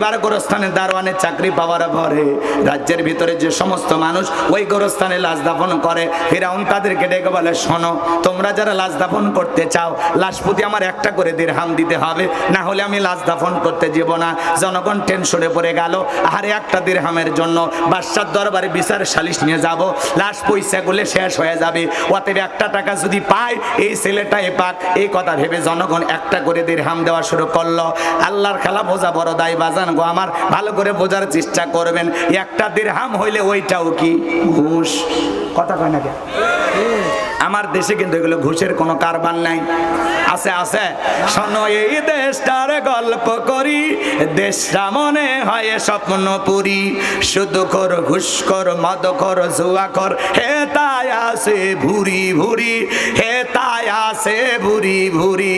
এবার গোরস্থানে দারোয়ানের চাকরি পাওয়ার পরে রাজ্যের ভিতরে যে সমস্ত মানুষ ওই গোরস্থানে লাশ দাফন করে, ফিরাউন তাদেরকে ডেকে বলে, শোনো, তোমরা যারা লাশ দাফন করতে চাও, লাশ প্রতি আমার একটা করে দিরহাম দিতে হবে। না হলে আমি লাশ দাফন করতে যাব না। জনগণ টেনশনে পড়ে গেল আরে একটা দিরহামের জন্য বাদশার দরবারে বিচার সালিশ নিয়ে যাব। লাশ পয়সাগুলো শেষ হয়ে যাবে। অতএব একটা টাকা যদি পায়, এই ছেলেটাই পাক। এই কথা ভেবে জনগণ একটা করে দিরহাম দেওয়া শুরু করল। আল্লাহর খেলা বোঝা বড় দায়, বাজান। গো, আমার ভালো করে বোঝার চেষ্টা করবেন। একটা দিরহাম হইলে ওইটাও কি? ঘুষ। কথা কয় না আমার দেশে কিন্তু এগুলো ঘুষের কোনো কারবার নাই। আছে আছে। শোনো, এই দেশটার গল্প করি। দেশটা মনে হয় স্বপ্ন পুরি শুধু কর ঘুষ কর মদ কর জুয়া কর হে তাই আছে ভুরি ভুরি। হে তাই আছে ভুরি ভুরি।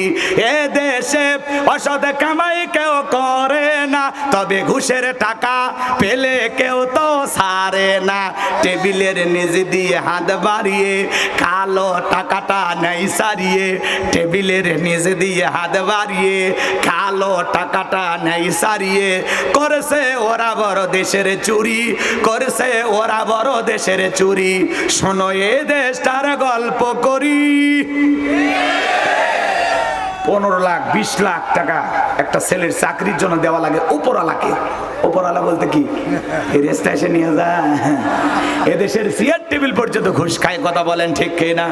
এ দেশে অসৎ কামাই কেউ করে তবে ঘুষের টাকা পেলে কেউ তো সারে না। টেবিলের নিজ দিয়ে হাত বাড়িয়ে কালো টাকাটা নেই সারিয়ে। টেবিলের নিজ দিয়ে হাত বাড়িয়ে কালো টাকাটা নেই সারিয়ে। করেছে ওরা বড় দেশের চুরি, করেছে ওরা বড় দেশের চুরি। শোনো এ দেশটার গল্প করি। পনেরো লাখ, বিশ লাখ টাকা একটা ছেলের চাকরির জন্য দেওয়া লাগে উপরওয়ালাকে। উপরওয়ালা বলতে কি? এসে নিয়ে যা। এদেশের চেয়ার টেবিল পর্যন্ত ঘুষ খায়, কথা বলেন ঠিক কে না?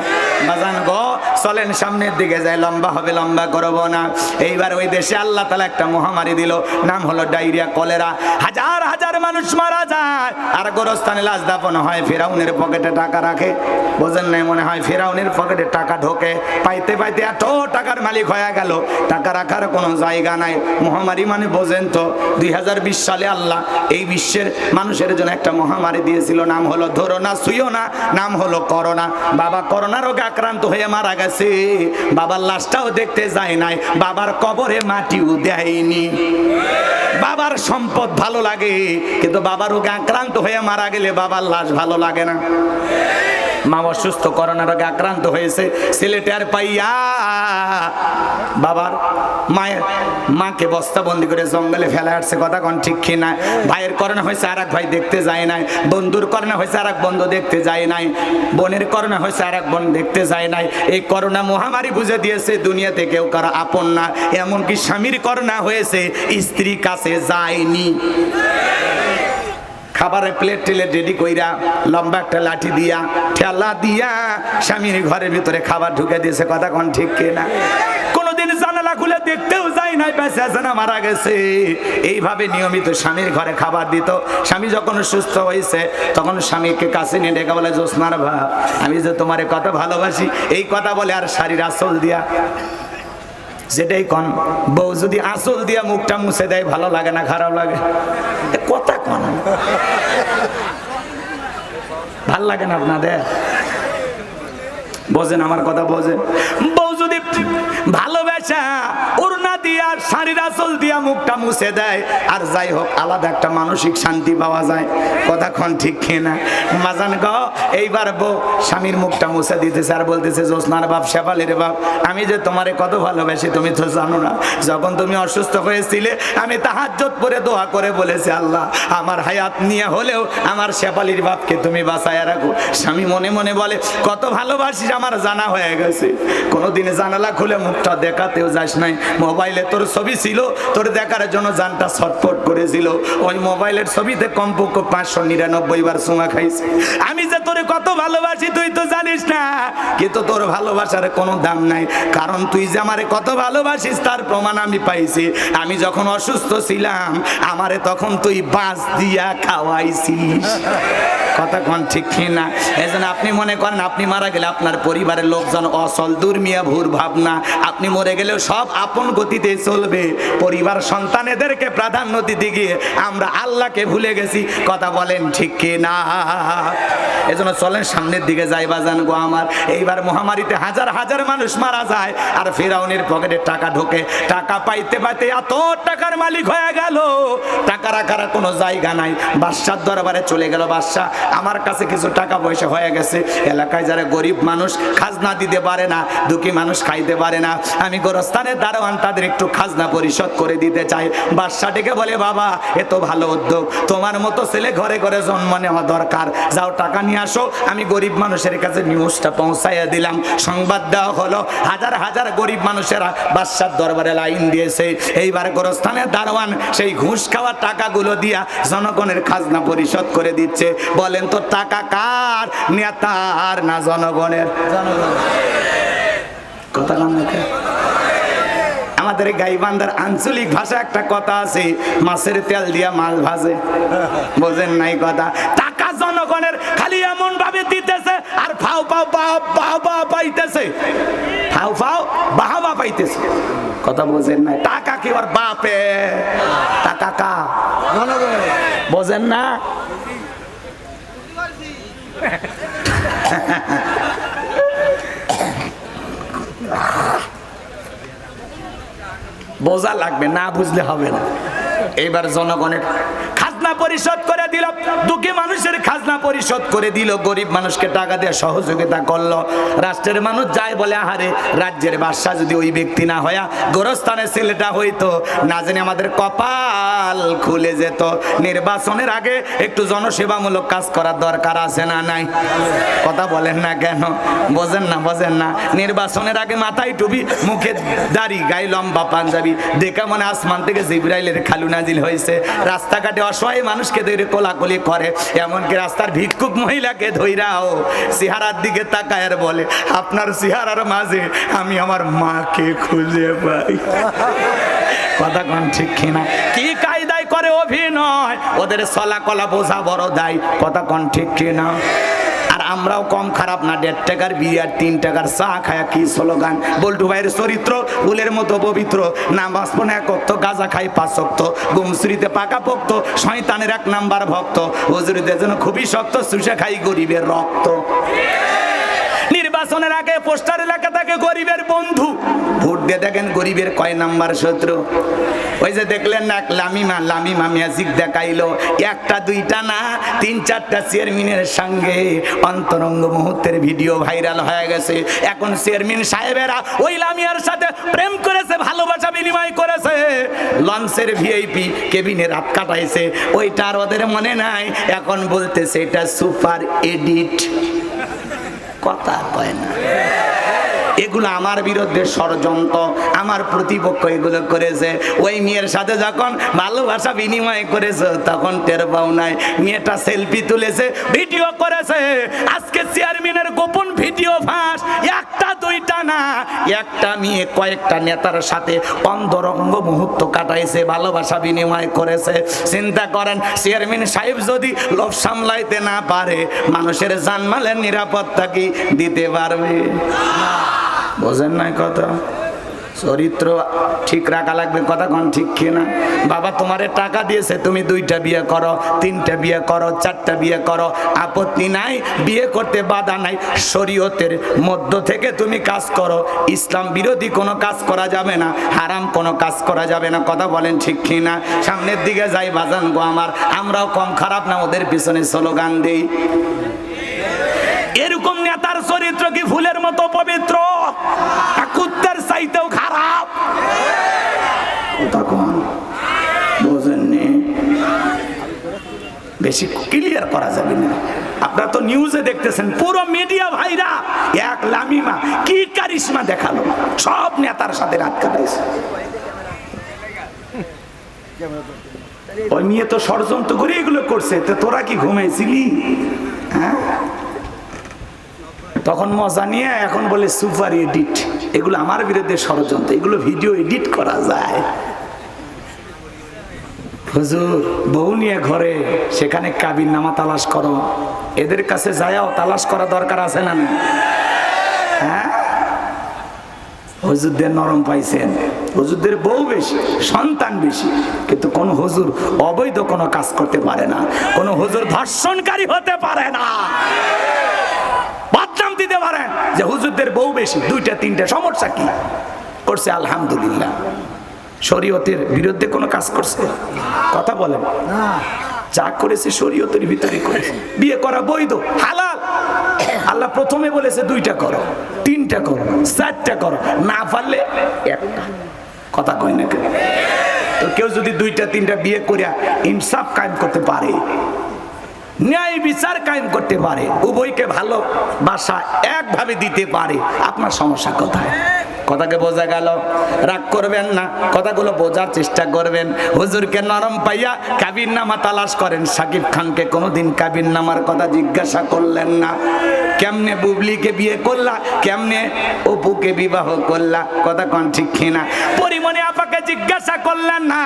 বাজান গো, চলেন সামনের দিকে যায় লম্বা হবে, লম্বা করব না। এইবার ওই দেশে আল্লাহ তালা একটা মহামারী দিল, নাম হলো ডায়রিয়া, কলেরা। হাজার হাজার মানুষ মারা যায়। আর গোরস্থানে লাশ দাপন হয়, ফেরাউনের পকেটে টাকা রাখে। বোঝেন নাই মনে হয় ফেরাউনের পকেটে টাকা ঢোকে। পাইতে পাইতে এত টাকার মালিক হয়ে গেল, টাকা রাখার কোনো জায়গা নাই। মহামারী মানে বোঝেন তো, দুই হাজার বিশ সালে আল্লাহ এই বিশ্বের মানুষের জন্য একটা মহামারী দিয়েছিল, নাম হলো ধরো না শুইও না, নাম হলো করোনা। বাবা করোনা রোগে আক্রান্ত হয়ে মারা গেছে। বাবার লাশটাও দেখতে যায় নাই, বাবার কবরে মাটিও দেয়নি। বাবার সম্পদ ভালো লাগে, কিন্তু বাবার রোগে আক্রান্ত হয়ে মারা গেলে বাবার লাশ ভালো লাগে না। মা অসুস্থ, করোনা রোগে আক্রান্ত হয়েছে ছেলেটার পাইয়া। বাবার মায়ের, মাকে বস্তাবন্দি করে জঙ্গলে ফেলা আসছে, কথা কোন ঠিক কি না? ভাইয়ের করোনা হয়েছে আর ভাই দেখতে যায় নাই। বন্ধুর করোনা হয়েছে আর বন্ধু দেখতে যায় নাই। বোনের করোনা হয়েছে আর বোন দেখতে যায় নাই। এই করোনা মহামারী বুঝে দিয়েছে, দুনিয়াতে কেউ কারও আপন না। এমনকি স্বামীর করোনা হয়েছে স্ত্রী কাছে যায়নি। খাবারের প্লেট টেলে রেডি কইরা লম্বা একটা লাঠি দিয়া ঠেলা দিয়া স্বামীর ঘরের ভিতরে খাবার ঢুকে দিয়েছে। কথা কোন ঠিক কিনা কোনোদিন জানালা খুলে দেখতেও যায় নাই, বেঁচে মারা গেছে। এইভাবে নিয়মিত স্বামীর ঘরে খাবার দিত। স্বামী যখন সুস্থ হয়েছে তখন স্বামীকে কাছে নিয়ে ডেকে বলে, জোসনার ভাব আমি যে তোমারে কত ভালোবাসি। এই কথা বলে আর শাড়ির আসল দিয়া যেটাই কন, বউ যদি আঁচল দিয়ে মুখটা মুছে দেয়, ভালো লাগে না, খারাপ লাগে? কথা কন। ভালো লাগে না আপনাদের? বোঝেন, আমার কথা বোঝেন? বউ যদি ভালোবাসা শাড়ির আসল দিয়া মুখটা মুছে দেয়। আর যাই হোক, আলাদা একটা মানসিক শান্তি পাওয়া যায়। কথা খন ঠিক না মাজান গ, এইবার বউ স্বামীর মুখটা মুছে দিতেছে আর বলতেছে জোসনার বাপ, শেফালির বাপ, আমি যে তোমারে কত ভালোবাসি, তুমি তো জানো না। যখন তুমি অসুস্থ হয়েছিলে, আমি তাহাজ্জত পরে দোয়া করে বলেছি, আল্লাহ, আমার হায়াত নিয়ে হলেও আমার শেফালির বাপকে তুমি বাঁচায় রাখো। স্বামী মনে মনে বলে, কত ভালোবাসিস, আমার জানা হয়ে গেছে। কোনোদিন জানালা খুলে মুখটা দেখাতেও যাস নাই। মোবাইলে তোর ছবি ছিল, তোর দেখার জন্য জানটা ছটফট করেছিল। ওই মোবাইলের ছবিতে কমপক্ষে পাঁচশো নিরানব্বই বার চুমা খাইছে। আমি যে তোরে কত ভালোবাসি, তুই তো জানিস না। কিন্তু তোর ভালোবাসার কোনো দাম নাই। কারণ তুই যে আমারে কত ভালোবাসিস, তার প্রমাণ আমি পাইছি। আমি যখন অসুস্থ ছিলাম, আমারে তখন তুই বাঁশ দিয়া খাওয়াইছিস। কথা কোন ঠিক না? এই আপনি মনে করেন, আপনি মারা গেলে আপনার পরিবারের লোকজন অসল দুর্মিয়া ভুর ভাবনা আপনি মরে গেলেও সব আপন গতিতে চলবে। পরিবার সন্তানেদেরকে প্রাধান্য দিতে গিয়ে আমরা আল্লাহকে ভুলে গেছি। কথা বলেন ঠিক কি না এজন্য চলেন সামনের দিকে যাই বাজান গো আমার। এইবার মহামারীতে হাজার হাজার মানুষ মারা যায় আর ফেরাউনের পকেটে টাকা ঢোকে। টাকা পাইতে পাইতে এত টাকার মালিক হয়ে গেল। টাকা রাখার কোনো জায়গা নাই। বাদশার দরবারে চলে গেল বাদশাহ। আমার কাছে কিছু টাকা পয়সা হয়ে গেছে। এলাকায় যারা গরিব মানুষ খাজনা দিতে পারে না, দুঃখী মানুষ খাইতে পারে না। আমি গোরস্থানের দারোয়ান, তাদের একটু খাজনা পরিশোধ করে দিতে চাই। বাদশাটিকে বলে, বাবা, এ তো ভালো উদ্যোগ। তোমার মতো ছেলে ঘরে ঘরে জন্ম নেওয়া দরকার। যাও টাকা নিয়ে আসো। আমি গরিব মানুষের কাছে নিউজটা পৌঁছাইয়া দিলাম। সংবাদ দেওয়া হলো। হাজার হাজার গরিব মানুষেরা বাদশার দরবারে লাইন দিয়েছে। এইবার গোরস্থানের দারোয়ান সেই ঘুষ খাওয়ার টাকাগুলো দিয়া জনগণের খাজনা পরিশোধ করে দিচ্ছে। বলেন তো, টাকা কার নেতার না জনগণের? জনগণ কথা নাকি? আমাদের গাইবান্ধার আঞ্চলিক ভাষা একটা কথা আছে, মাছের তেল দিয়া মাছ ভাজে। বোঝেন নাই কথা? টাকা জনগণের খালি এমন ভাবে দিতেছে আর ফাও ফাও বাহ বাহ পাইতেছে। ফাও ফাও বাহবা পাইতেছে। কথা বোঝেন নাই? টাকা কি ওর বাপে? টাকা কা? বোঝেন না? বোঝা লাগবে না বুঝলে হবে না। এবার জনগণের খাজনা পরিশোধ করে দিল। দুঃখী মানুষের খাজনা পরিশোধ করে দিল, গরিব মানুষকে টাকা দিয়ে সহযোগিতা করল। রাষ্ট্রের মানুষ যায় বলে, আহারে, রাজ্যের বাদশা যদি ওই ব্যক্তি না হয়া, গোরস্থানের ছেলেটা হইতো, না জানি আমাদের কপাল খুলে যেত। নির্বাচনের আগে একটু জনসেবামূলক কাজ করার দরকার আছে না নাই? কথা বলেন না কেন? বোঝেন না বোঝেন না। নির্বাচনের আগে মাথায় টুপি, মুখে দাড়ি, গায়ে লম্বা পাঞ্জাবি, দেখা মনে আসমান থেকে জিব্রাইলের খালু নাজিল হয়েছে। রাস্তাঘাটে অসহায় মানুষকে ধরে কোলাকুলি করে। এমনকি রাস্তার ভিক্ষুক মহিলাকে ধৈরাও সিহারার দিকে তাকায় আর বলে, আপনার সিহারার মাঝে আমি আমার মাকে খুঁজে পাই। কথা কোন ঠিক কিনা? কি কায়দায় করে অভিনয়? ওদের সলা কলা বোঝা বড় দায়। কথা কোন ঠিক কিনা? আমরাও কম খারাপ না, দেড় টাকার বিয়ার তিন টাকার চা খায়া কি স্লোগান? বল্টু ভাইয়ের চরিত্র উলের মতো পবিত্র। নামাজ পনে এক অক্ত, গাজা খাই পাঁচ অক্ত। গুমসুরিতে পাকা পোক্ত, শয়তানের এক নাম্বার ভক্ত। হজুরিতে যেন খুবই শক্ত সুষে খাই গরিবের রক্ত। নির্বাচনের আগে পোস্টার এলাকা থাকে গরিবের বন্ধু। ভোট দিয়ে দেখেন গরিবের কয় নাম্বার শত্রু। ওই যে দেখলেন না এক লামিমা লামিমা ম্যাজিক দেখাইলো। একটা, দুইটা না, তিন, চারটা চেয়ারম্যানের সঙ্গে অন্তরঙ্গ মুহূর্তের ভিডিও ভাইরাল হয়ে গেছে। এখন চেয়ারম্যান সাহেবেরা ওই লামিয়ার সাথে প্রেম করেছে, ভালোবাসা বিনিময় করেছে। লঞ্চের ভিআইপি কেবিনে রাত কাটাইছে। ওইটা আর ওদের মনে নাই। এখন বলতেছে এটা সুপার এডিট। কথা কয় না। এগুলো আমার বিরুদ্ধে ষড়যন্ত্র, আমার প্রতিপক্ষ এগুলো করেছে। ওই মেয়ের সাথে যখন ভালোবাসা বিনিময় করেছে, তখন টের পাও নাই। মেয়েটা সেলফি তুলেছে, ভিডিও করেছে। আজকে চেয়ারম্যানের গোপন ভিডিও ফাঁস, একটা দুইটা না। একটা মেয়ে কয়েকটা নেতার সাথে অন্তরঙ্গ মুহূর্ত কাটাইছে, ভালোবাসা বিনিময় করেছে। চিন্তা করেন, চেয়ারম্যান সাহেব যদি লোভ সামলাইতে না পারে, মানুষের জানমালের নিরাপত্তা কি দিতে পারবে? বোঝেন নাই কথা? চরিত্র ঠিক রাখা লাগবে কথা কোন ঠিক কিনা? বাবা, তোমারে টাকা দিয়েছে, তুমি দুইটা বিয়ে করো, তিনটা বিয়ে করো, চারটা বিয়ে করো, আপত্তি নাই, বিয়ে করতে বাধা নাই। শরীয়তের মধ্য থেকে তুমি কাজ করো, ইসলাম বিরোধী কোনো কাজ করা যাবে না, হারাম কোনো কাজ করা যাবে না, কথা বলেন ঠিক কিনা? সামনের দিকে যাই, বাজান গো আমার, আমরাও কম খারাপ না, ওদের পিছনে স্লোগান দেই। এরকম নেতার চরিত্র কি ফুলের মতো পবিত্র না কুত্তার চাইতেও খারাপ তখন বোঝেননি বেশি ক্লিয়ার করা যাবে না। আপনারা তো নিউজে দেখতেছেন, পুরো মিডিয়া ভাইরা এক লামিমা, কি কারিশমা দেখাল। সব নেতার সাথে রাত কাটাইছে। ওই মেয়ে তো ষড়যন্ত্র করে এগুলো করছে, তো তোরা কি ঘুমাইছিলি? হ্যাঁ? তখন মজা নিয়ে এখন বলে সুপার এডিট। এগুলো আমার বিরুদ্ধে ষড়যন্ত্র, এগুলো ভিডিও এডিট করা যায়। হুজুর, বউ নিয়ে ঘরে, সেখানে কাবির নামা তালাশ করো। এদের কাছে যায়াও তালাশ করা দরকার আছে না? হ্যাঁ? হুজুরদের নরম পাইছেন। হুজুরদের বউ বেশি, সন্তান বেশি। কিন্তু কোন হুজুর অবৈধ কোনো কাজ করতে পারে না। কোন হুজুর ধর্ষণকারী হতে পারে না। বদনাম দিতে পারেন যে হুজুরদের বউ বেশি, দুইটা, তিনটা, সমস্যা কি? করছে আলহামদুলিল্লাহ। শরীয়তের বিরুদ্ধে কোনো কাজ করছে? কথা বলেন। যা করেছে শরীয়তের ভিতরে করেছে। বিয়ে করা বৈধ হালাল। আল্লাহ প্রথমে বলেছে দুইটা করো তিনটা করো চারটা করো না পারলে একটা। কথা কয় না তো কেউ যদি দুইটা তিনটা বিয়ে করিয়া ইনসাফ কায়েম করতে পারে ন্যায় বিচার কায়েম করতে পারে উভয়কে ভালো বাসা একভাবে দিতে পারে আপনার সমস্যা কোথায়? কথাকে বোঝা গেল। রাগ করবেন না, কথাগুলো বোঝার চেষ্টা করবেন। হুজুরকে নরম পাইয়া কাবির নামা তালাশ করেন। সাকিব খানকে কোনোদিন কাবির নামার কথা জিজ্ঞাসা করলেন না। কেমনে বুবলিকে বিয়ে করলা, কেমনে অপুকে বিবাহ করলা, কথা কন ঠিক কিনা? পরিমণি আপাকে জিজ্ঞাসা করলেন না,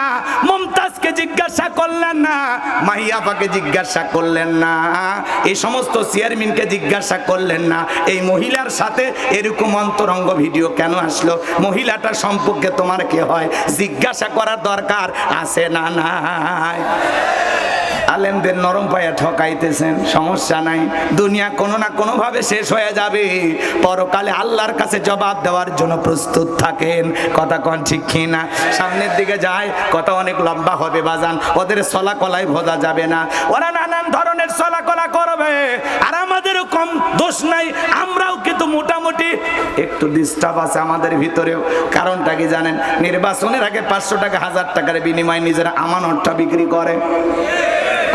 মমতাজকে জিজ্ঞাসা করলেন না, মাহি আপাকে জিজ্ঞাসা করলেন না, এই সমস্ত চেয়ারম্যানকে জিজ্ঞাসা করলেন না। এই মহিলার সাথে এরকম অন্তরঙ্গ ভিডিও কেন আসলো। মহিলাটা সম্পর্কে তোমার কি হয়? জিজ্ঞাসা করার দরকার আছে না নাই? আলেমদের নরম পায়ে ঠকাইতেছেন, সমস্যা নাই। দুনিয়া কোনো না কোনো ভাবে শেষ হয়ে যাবে। পরকালে আল্লাহর কাছে জবাব দেওয়ার জন্য প্রস্তুত থাকেন। কথা কন ঠিক না সামনের দিকে যায়, কথা অনেক লম্বা হবে বাজান। ওদের সলা কলাই ভোজা যাবে না। ওরা নানান ধরনের সলা কলা করবে। আর আমাদেরও কম দোষ নাই, আমরাও কিন্তু মোটামুটি একটু ডিস্টার্ব আছে আমাদের ভিতরেও। কারণটা কি জানেন? নির্বাচনের আগে পাঁচশো টাকা, হাজার টাকার বিনিময়ে নিজেরা আমানতটা বিক্রি করে।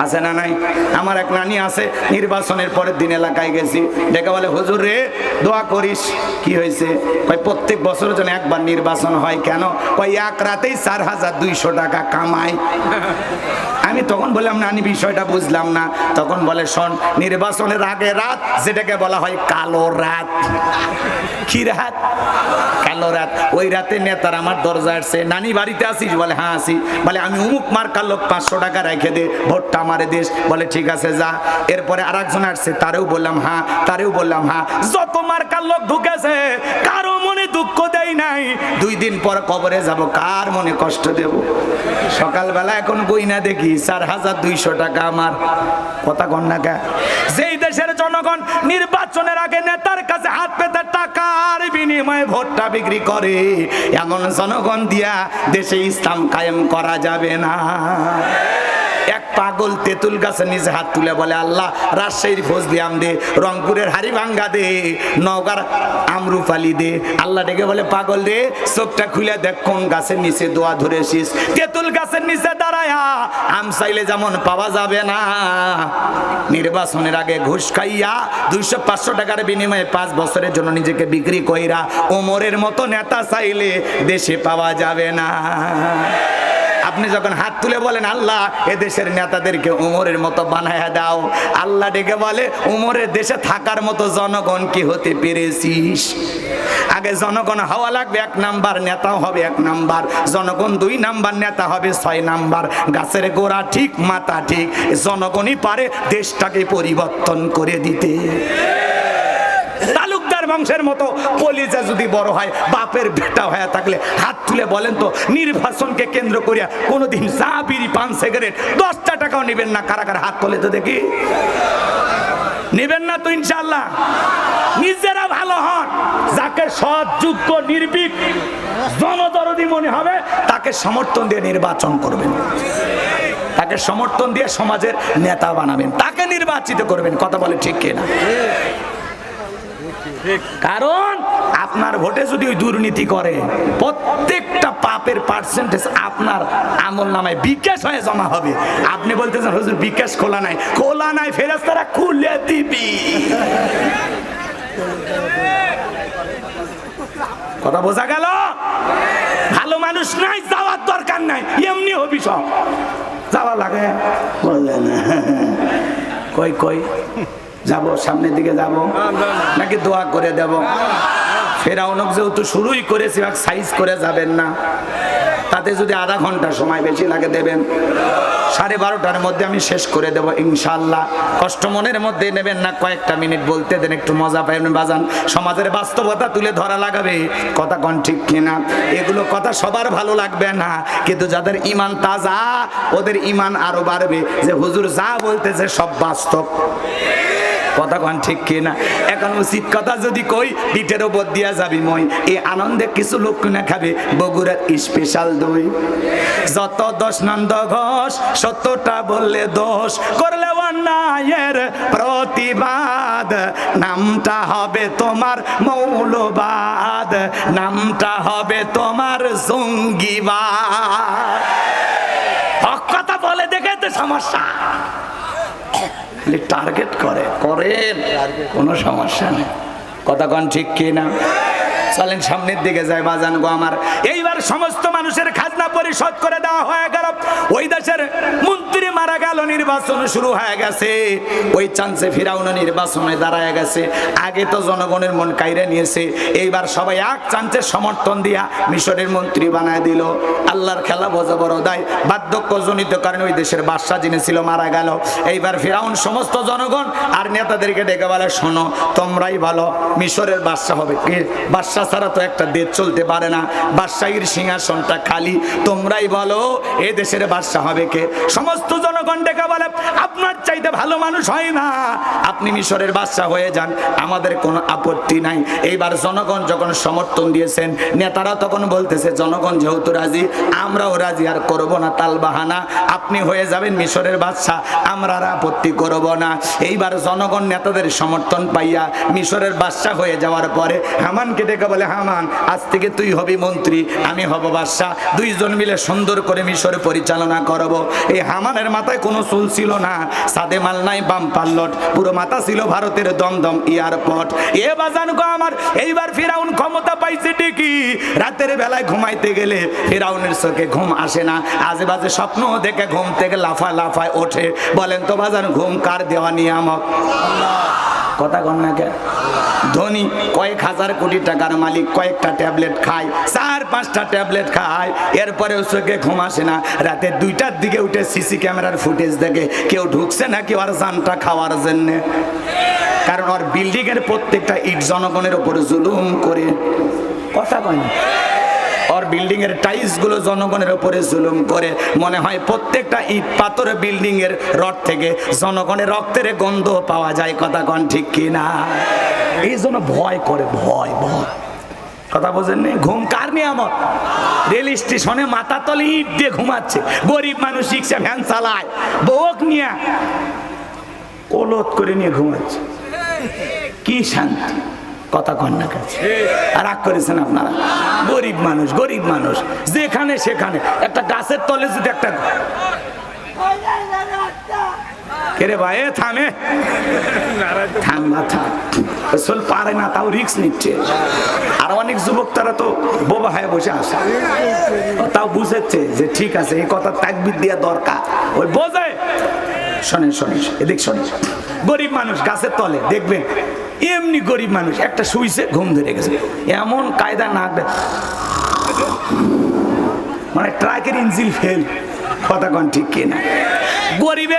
আছে না নাই? আমার এক নানি আছে, নির্বাচনের পরের দিন এলাকায় গেছি। ডেকে বলে, হুজুর রে, দোয়া করিস। কি হয়েছে? কয়, প্রত্যেক বছরের জন্য একবার নির্বাচন হয়, কেন? কয়, এক রাতেই চার হাজার দুইশো টাকা কামাই। আমি তখন বললাম, নানি, বিষয়টা বুঝলাম না। তখন বলে, শোন, নির্বাচনের আগে রাত, যেটাকে বলা হয় কালো রাত। কি রাত? কালো রাত। ওই রাতে নেতার আমার দরজা আসছে, নানি, বাড়িতে আসিস বলে হ্যাঁ আসি বলে, আমি উমুক মার লোক পাঁচশো টাকা রেখে দে, ভোটটা আমারে দেশ বলে, ঠিক আছে, যা। এরপরে আর একজন আসছে, তারেও বললাম হ্যাঁ। তারেও বললাম হ্যাঁ। যত মার্কার লোক ঢুকেছে, কারও মনে দুঃখ দেয় নাই। দুই দিন পর কবরে যাব, কার মনে কষ্ট দেব? সকালবেলা এখন বই না দেখি, চার হাজার দুইশো টাকা আমার। কথা কন্যাকা যেই দেশের জনগণ নির্বাচনের আগে নেতার কাছে হাত পেতে টাকার বিনিময়ে ভোটটা বিক্রি করে, এমন জনগণ দিয়া দেশে ইসলাম কায়েম করা যাবে না। এক পাগল তেঁতুল গাছের নিচে হাত তুলে বলে, আল্লাহ, রাজশাহীর ফজলি আম দে, রংপুরের হারিভাঙ্গা দে, নওগার আমরুপালি দে। আল্লাহ ডেকে বলে, পাগল দে চোখটা খুলে দেখ কোন গাছের নিচে দোয়া ধরেছিস। তেঁতুল গাছের নিচে দাঁড়ায়া, আম চাইলে যেমন পাওয়া যাবে না। নির্বাচনের আগে ঘুষ খাইয়া দুইশো পাঁচশো টাকার বিনিময়ে পাঁচ বছরের জন্য নিজেকে বিক্রি কইরা ওমরের মতো নেতা চাইলে দেশে পাওয়া যাবে না। আপনি যখন হাত তুলে বলেন, আল্লাহ, এ দেশের নেতাদেরকে উমরের মতো বানায়া দাও। আল্লাহ ডেকে বলে, উমরের দেশে থাকার মতো জনগণ কি হতে পেরেছিস? আগে জনগণ হওয়া লাগবে, এক নাম্বার নেতাও হবে এক নাম্বার। জনগণ দুই নাম্বার নেতা হবে ছয় নাম্বার। গাছের গোড়া ঠিক, মাথা ঠিক। জনগণই পারে দেশটাকে পরিবর্তন করে দিতে। বংশের মতো কলিজা যদি বড় হয়, বাপের বেটা হয়ে থাকলে হাত তুলে বলেন তো নির্বাচনকে কেন্দ্র করিয়া কোনোদিন চা, বিড়ি, পান, সিগারেট দশটা টাকাও নেবেন না কারা কারা হাত তোলে তো দেখি। নেবেন না তো ইনশাল্লাহ নিজেরা ভালো হন, যাকে সৎ, যোগ্য, নির্ভীক, জনদরদি মনে হবে, তাকে সমর্থন দিয়ে নির্বাচন করবেন। তাকে সমর্থন দিয়ে সমাজের নেতা বানাবেন, তাকে নির্বাচিত করবেন, কথা বলে ঠিক কিনা? কারণ আপনার ভোটে যদি ওই দুর্নীতি করে, প্রত্যেকটা পাপের পার্সেন্টেজ আপনার আমল নামায় বিকাশ হয়ে জমা হবে। আপনি বলতেছেন, হুজুর, বিকাশ খোলা নাই। খোলা নাই ফেরেস্তারা খুলে দিবি। কথা বোঝা গেল? ভালো মানুষ নাই, যাওয়ার দরকার নাই, এমনি হবি সব। যাওয়া লাগে। বললে কই কই? যাব, সামনের দিকে যাব, নাকি দোয়া করে দেব? ফেরাউনক যেহেতু শুরুই করেছি সাইজ করে যাবেন না। তাতে যদি আধা ঘণ্টা সময় বেশি লাগে দেবেন। সাড়ে বারোটার মধ্যে আমি শেষ করে দেব ইনশাল্লাহ কষ্ট মনের মধ্যে নেবেন না, কয়েকটা মিনিট বলতে দেন, একটু মজা পাবেন বাজান। সমাজের বাস্তবতা তুলে ধরা লাগাবে। কথা কন ঠিক কিনা? এগুলো কথা সবার ভালো লাগবে না। কিন্তু যাদের ইমান তাজা, ওদের ইমান আরও বাড়বে। যে হুজুর যা বলতেছে সব বাস্তব। কথা কন ঠিক কিনা? এখন উচিত কথা যদি কই, পিঠের ওপর দিয়া যাবি মই। এই আনন্দে কিছু লোক কিনা খাবে, বগুড়ার স্পেশাল দই। যত দশ নন্দ ঘোষ, সত্যটা বললে দোষ। করলে অন্যায়ের প্রতিবাদ। নামটা হবে তোমার মৌলবাদ। নামটা হবে তোমার জঙ্গিবাদ। কথা বলে দেখে তো সমস্যা। টার্গেট করে। করেন, কোনো সমস্যা নেই। কথা কন ঠিক কি না চলেন সামনের দিকে যায় বাজান গো আমার। এইবার সমস্ত মানুষের পরিশোধ করে দেওয়া হয়ে গেল। ওই দেশের মন্ত্রী মারা গেল, নির্বাচন শুরু হয়ে গেছে। ওই চান্সে ফিরাউন নির্বাচনে দাঁড়ায় গেছে। আগে তো জনগণের মন কাইরে নিয়েছে। এইবার সবাই এক চান্সের সমর্থন দিয়া মিশরের মন্ত্রী বানায় দিল। আল্লাহর খেলা বোঝা বড় দায়। বার্ধক্য জনিত কারণে ওই দেশের বাদশাহ যিনি ছিল, মারা গেল। এইবার ফিরাউন সমস্ত জনগণ আর নেতাদেরকে ডেকে বলে, শোনো, তোমরাই ভালো। মিশরের বাদশাহ হবে। কি বাদশাহ ছাড়া তো একটা দেশ চলতে পারে না। বাদশাহীর সিংহাসনটা খালি। তোমরাই বলো এ দেশের বাদশাহ হবে কে? সমস্ত জনগণ ডেকে বলে আপনার চাইতে ভালো মানুষ হয় না। আপনি মিশরের বাদশাহ হয়ে যান, আমাদের কোনো আপত্তি নাই। এইবার জনগণ যখন সমর্থন দিয়েছেন, নেতারা তখন বলতেছে, জনগণ যেহেতু রাজি, আমরাও রাজি, আর করব না তাল বাহানা। আপনি হয়ে যাবেন মিশরের বাদশাহ, আমরা আর আপত্তি করব না। এইবার জনগণ নেতাদের সমর্থন পাইয়া মিশরের বাদশাহ হয়ে যাওয়ার পরে হামানকে ডেকে বলে, হামান, আজ থেকে তুই হবি মন্ত্রী, আমি হব বাদশাহ। দুইজন মিলে সুন্দর করে মিশর পরিচালনা করব। এই হামানের মাথায় কোনো চুল ছিল না। সাদে মাল নাই, বাম পাল্লট পুরো মাথা ছিল ভারতের দমদম এয়ারপোর্ট। এ বাজান গো আমার, এইবার ফিরাউন ক্ষমতা পাইছে ঠিকই। রাতের বেলায় ঘুমাইতে গেলে ফিরাউনের চোখে ঘুম আসে না। আজে বাজে স্বপ্ন দেখে ঘুম থেকে লাফা লাফায় ওঠে। বলেন তো বাজান, ঘুম কার দেওয়া নিয়ামক কথা কন না কে? ধনী কয়েক হাজার কোটি টাকার মালিক কয়েকটা ট্যাবলেট খায়। পাঁচটা ট্যাবলেট খায় এরপরে চোখে ঘুম আসে না। রাতে দুইটার দিকে উঠে সিসি ক্যামেরার ফুটেজ দেখে কেউ ঢুকছে নাকি ওর জানটা খাওয়ার জন্যে। কারণ ওর বিল্ডিং এর প্রত্যেকটা ইট জনগণের উপরে জুলুম করে। কথা কয় না? ওর বিল্ডিং এর টাইলসগুলো জনগণের উপরে জুলুম করে। মনে হয় প্রত্যেকটা ইট পাথর বিল্ডিং এর রড থেকে জনগণের রক্তের গন্ধ পাওয়া যায়। কথা কন ঠিক কি না এই জন্য ভয় করে, ভয় ভয়। কথা বোঝেন নি? ঘুম কার নেই নিয়ামত? রেল স্টেশনে মাথা তলে ইট দিয়ে ঘুমাচ্ছে। গরিব মানুষ রিক্সা ভ্যান চালায়। বউক নিয়ে কোলত করে নিয়ে ঘুমাচ্ছে। কি শান্তি? কথা কন না কাছে রাগ করেছেন আপনারা? গরিব মানুষ গরিব মানুষ। যেখানে সেখানে। একটা গাছের তলে যদি একটা ভাই থামে থাম না আসল পারে না, তাও রিক্স নিচ্ছে। আর অনেক যুবক তারা তো বোবা হয়ে বসে আসে তাও বুঝেছে যে ঠিক আছে, এই কথা দেওয়া দরকার। ওই বোঝে। শোনেন শোনেন, এদিক শোনেন। গরিব মানুষ গাছের তলে, দেখবেন, এমনি গরিব মানুষ, একটা শুইছে, ঘুম ধরে গেছে। এমন কায়দা দে- মানে ট্রাকের ইঞ্জিন ফেল কথা কন ঠিক কিনা। গরিবের